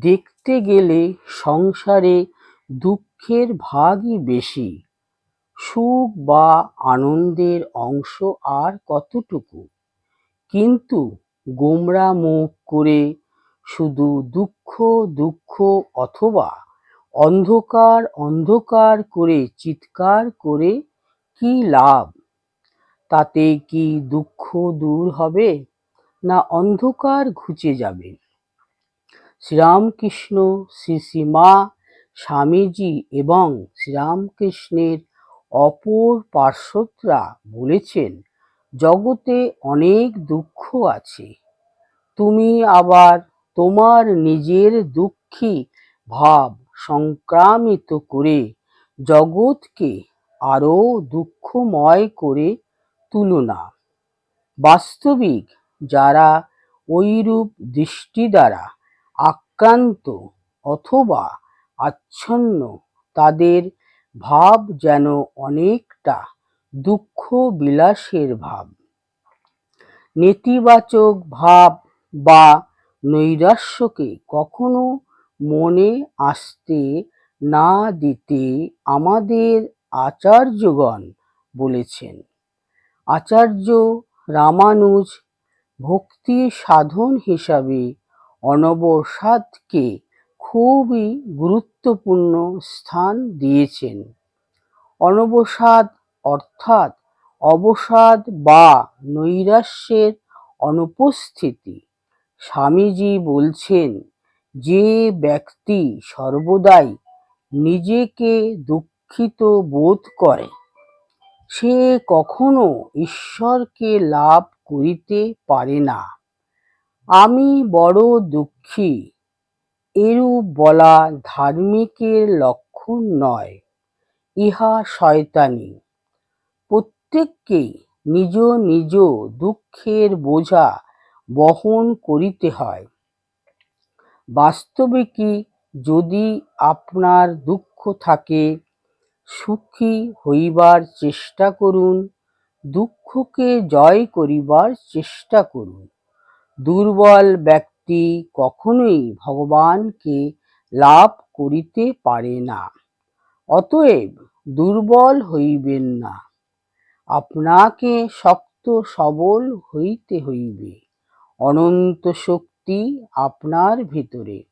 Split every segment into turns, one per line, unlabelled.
দেখতে গেলে সংসারে দুঃখের ভাগই বেশি। সুখ বা আনন্দের অংশ আর কতটুকু? কিন্তু গোমরা মুখ করে শুধু দুঃখ দুঃখ অথবা অন্ধকার অন্ধকার করে চিৎকার করে কি লাভ? তাতে কি দুঃখ দূর হবে না অন্ধকার ঘুচে যাবে? শ্রীরামকৃষ্ণ শ্রী শ্রীমা স্বামীজি এবং শ্রীরামকৃষ্ণের অপর পার্শ্বদরা বলেছেন, জগতে অনেক দুঃখ আছে। তুমি আবার তোমার নিজের দুঃখী ভাব সংক্রামিত করে জগৎকে আরও দুঃখময় করে তুলো না। বাস্তবিক যারা ওইরূপ দৃষ্টি দ্বারা আক্রান্ত অথবা আচ্ছন্ন, তাদের ভাব যেন অনেকটা দুঃখ বিলাসের ভাব। নেতিবাচক ভাব বা নৈরাশ্যকে কখনো মনে আসতে না দিতে আমাদের আচার্যগণ বলেছেন। আচার্য রামানুজ ভক্তি সাধন হিসাবে অনবসাদকে খুবই গুরুত্বপূর্ণ স্থান দিয়েছেন। অনবসাদ অর্থাৎ অবসাদ বা নৈরাশ্যের অনুপস্থিতি। স্বামীজি বলছেন, যে ব্যক্তি সর্বদাই নিজেকে দুঃখিত বোধ করে, সে কখনো ঈশ্বরকে লাভ করিতে পারে না। আমি বড় দুঃখী। এরূপ বলা ধার্মিকের লক্ষণ নয়, ইহা শয়তানি। প্রত্যেককেই নিজ নিজ দুঃখের বোঝা বহন করিতে হয়। বাস্তবে কি যদি আপনার দুঃখ থাকে, সুখী হইবার চেষ্টা করুন, দুঃখকে জয় করিবার চেষ্টা করুন। দুর্বল ব্যক্তি কখনোই ভগবানকে লাভ করিতে পারে না। অতএব দুর্বল হইবেন না। আপনাকে শক্ত সবল হইতে হইবে। অনন্ত শক্তি আপনার ভিতরে।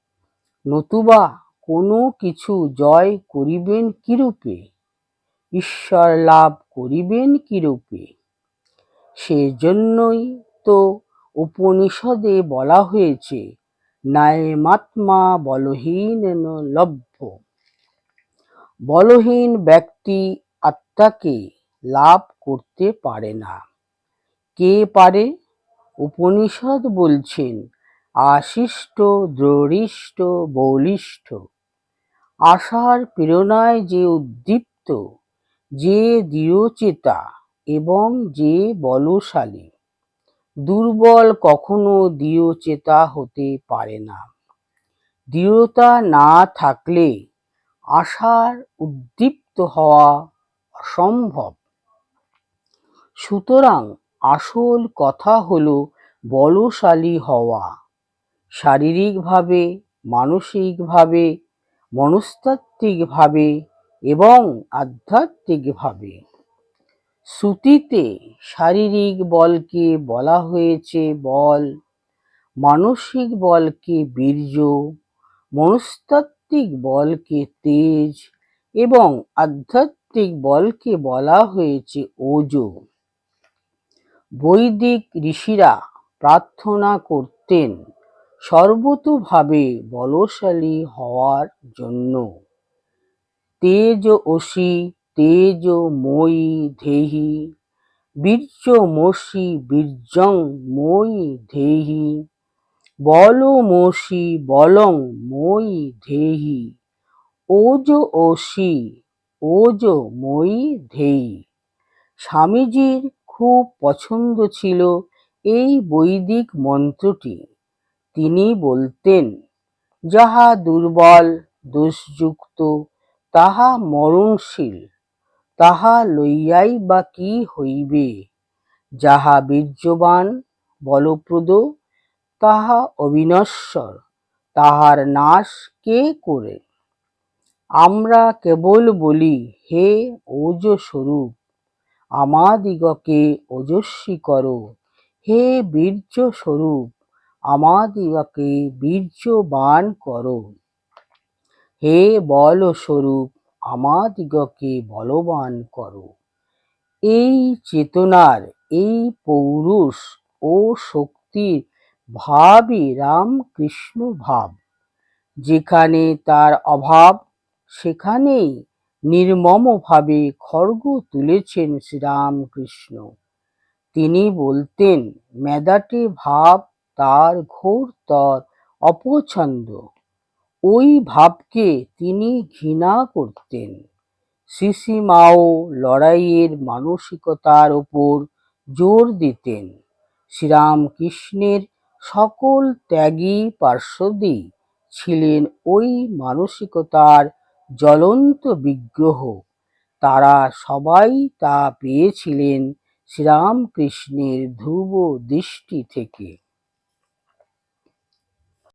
নতুবা কোনো কিছু জয় করিবেন কিরূপে? ঈশ্বর লাভ করিবেন কিরূপে? সেজন্যই তো উপনিষদে বলা হয়েছে নায়মাত্মা বলহীন লভ্য। বলহীন ব্যক্তি আত্মাকে লাভ করতে পারে না। কে পারে? উপনিষদ বলছেন, আশিষ্ট দ্রঢ়িষ্ঠ বলিষ্ঠ। আশার প্রেরণায় যে উদ্দীপ্ত, যে দৃঢ়চেতা এবং যে বলশালী। দুর্বল কখনো দৃঢ়চেতা হতে পারে না। দৃঢ়তা না থাকলে আশার উদ্দীপ্ত হওয়া অসম্ভব। সুতরাং আসল কথা হলো বলশালী হওয়া। শারীরিকভাবে, মানসিকভাবে, মনস্তাত্ত্বিকভাবে এবং আধ্যাত্মিকভাবে। শ্রুতিতে শারীরিক বলকে বলা হয়েছে বল, মানসিক বলকে বীর্য, মনস্তাত্ত্বিক বলকে তেজ এবং আধ্যাত্মিক বলকে বলা হয়েছে ওজ। বৈদিক ঋষিরা প্রার্থনা করতেন সর্বতোভাবে বলশালী হওয়ার জন্য। তেজ ওসি তেজ মই ধেহি বীর্যমসি বীর্যং মই ধেহি বলমসি বলং মই ধেহি, ওজ ওসি ওজ মই ধেহি। স্বামীজির খুব পছন্দ ছিল এই বৈদিক মন্ত্রটি। তিনি বলতেন, যাহা দুর্বল, দোষযুক্ত, তাহা মরণশীল। তাহা লইয়াই বা কি হইবে? যাহা বীর্যবান, বলপ্রদ, তাহা অবিনশ্বর, তাহার নাশ কে করে? আমরা কেবল বলি, হে ওজ স্বরূপ আমাদিগকে ওজস্বী করো। হে বীর্য স্বরূপ আমাদিগকে বীর্যবান করো। হে বল স্বরূপ আমাদিগকে বলবান করো। এই চেতনার এই পৌরুষ ও শক্তির ভাবই রামকৃষ্ণ ভাব। যেখানে তার অভাব, সেখানেই নির্মমভাবে খড়গ তুলেছেন শ্রীরামকৃষ্ণ। তিনি বলতেন, মেদাটে ভাব তার ঘোরতর অপছন্দ। ওই ভাবকে তিনি ঘৃণা করতেন। সিসিমাও লড়াইয়ের মানসিকতার ওপর জোর দিতেন। শ্রীরামকৃষ্ণের সকল ত্যাগী পার্শ্বদেই ছিলেন ওই মানসিকতার জ্বলন্ত বিগ্রহ। তারা সবাই তা পেয়েছিলেন শ্রীরামকৃষ্ণের ধ্রুব দৃষ্টি থেকে।